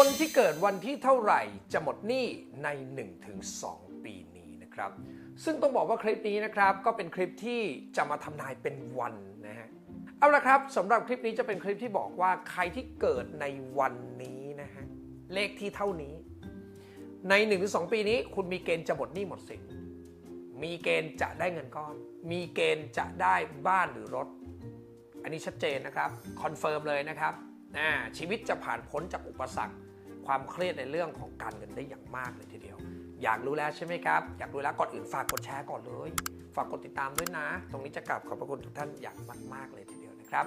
คนที่เกิดวันที่เท่าไหร่จะหมดหนี้ใน 1-2 ปีนี้นะครับ ซึ่งต้องบอกว่าคลิปนี้นะครับ ก็เป็นคลิปที่จะมาทำนายเป็นวันนะฮะเอาละครับสำหรับคลิปนี้จะเป็นคลิปที่บอกว่าใครที่เกิดในวันนี้นะฮะเลขที่เท่านี้ ใน 1-2 ปีนี้ คุณมีเกณฑ์จะหมดหนี้หมดสินมีเกณฑ์จะได้เงินก้อน มีเกณฑ์จะได้บ้านหรือรถ อันนี้ชัดเจนนะครับคอนเฟิร์มเลยนะครับ นะชีวิตจะผ่านพ้นจากอุปสรรค ความเครียดในเรื่องของการเงินได้อย่างมากเลยทีเดียว อยากรู้แล้วใช่ไหมครับ อยากรู้แล้วก่อนอื่นฝากกดแชร์ก่อนเลย ฝากกดติดตามด้วยนะ ตรงนี้จะกลับขอบพระคุณทุกท่านอย่างมาก ๆ เลยทีเดียวนะครับ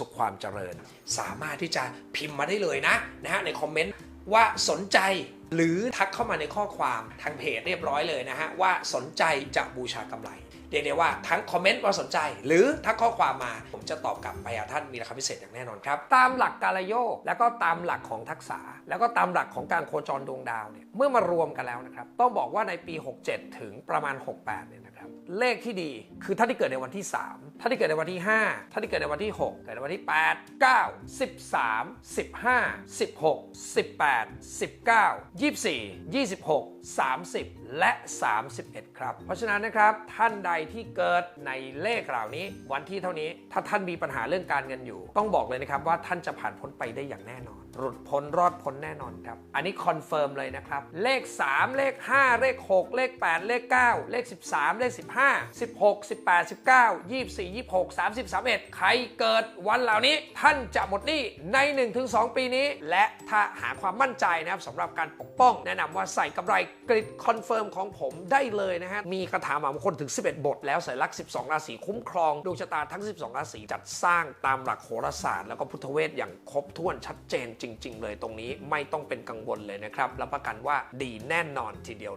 สุขความเจริญ สามารถที่จะพิมพ์มาได้เลยนะนะฮะในคอมเมนต์ว่าสนใจหรือทักเข้ามาในข้อความทางเพจเรียบร้อยเลยนะฮะว่าสนใจจะบูชากำไรเรียกได้ว่าทั้งคอมเมนต์ว่าสนใจ หรือทักข้อความมา ผมจะตอบกลับไปท่านมีราคาพิเศษอย่างแน่นอนครับ ตามหลักการโยก แล้วก็ตามหลักของทักษะ แล้วก็ตามหลักของการโคจรดวงดาวเนี่ยเมื่อมารวมกันแล้วนะครับต้องบอกว่าในปี 67 ถึงประมาณ 68เนี่ยนะ เลขที่ดี คือท่านที่เกิดในวันที่ 3 ท่านที่เกิดในวันที่ 5 ท่านที่เกิดในวันที่ 6 เกิดในวันที่ 8 9 13 15 16 18 19 24 26 30 และ 31 ครับ เพราะฉะนั้นนะครับท่านใดที่เกิดในเลขเหล่านี้ วันที่เท่านี้ถ้าท่านมีปัญหาเรื่องการเงินอยู่ ต้องบอกเลยนะครับว่าท่านจะผ่านพ้นไปได้อย่างแน่นอน หลุดพ้นรอดพ้นแน่นอนครับ อันนี้คอนเฟิร์มเลยนะครับ เลข 3 เลข 5 เลข 6 เลข 8 เลข 9 เลข 13 เลข 15 16 18 19 24 26 30 31 ใครเกิดวันเหล่านี้ท่านจะหมดหนี้ใน 1-2 ปีนี้ และถ้าหาความมั่นใจนะครับสำหรับการปกป้อง แนะนำว่าใส่กำไรกริดคอนเฟิร์มของผมได้เลยนะฮะ มีคาถาหมามงคลถึง 11 บท แล้วใส่ลักษณ์12 ราศีคุ้มครองดวงชะตาทั้ง 12 ราศีจัดสร้างตามหลักโหราศาสตร์ แล้วก็พุทธเวทอย่างครบถ้วนชัดเจนจริง ๆ เลยตรงนี้ไม่ต้องเป็นกังวลเลยนะครับรับประกันว่าดีแน่นอนทีเดียว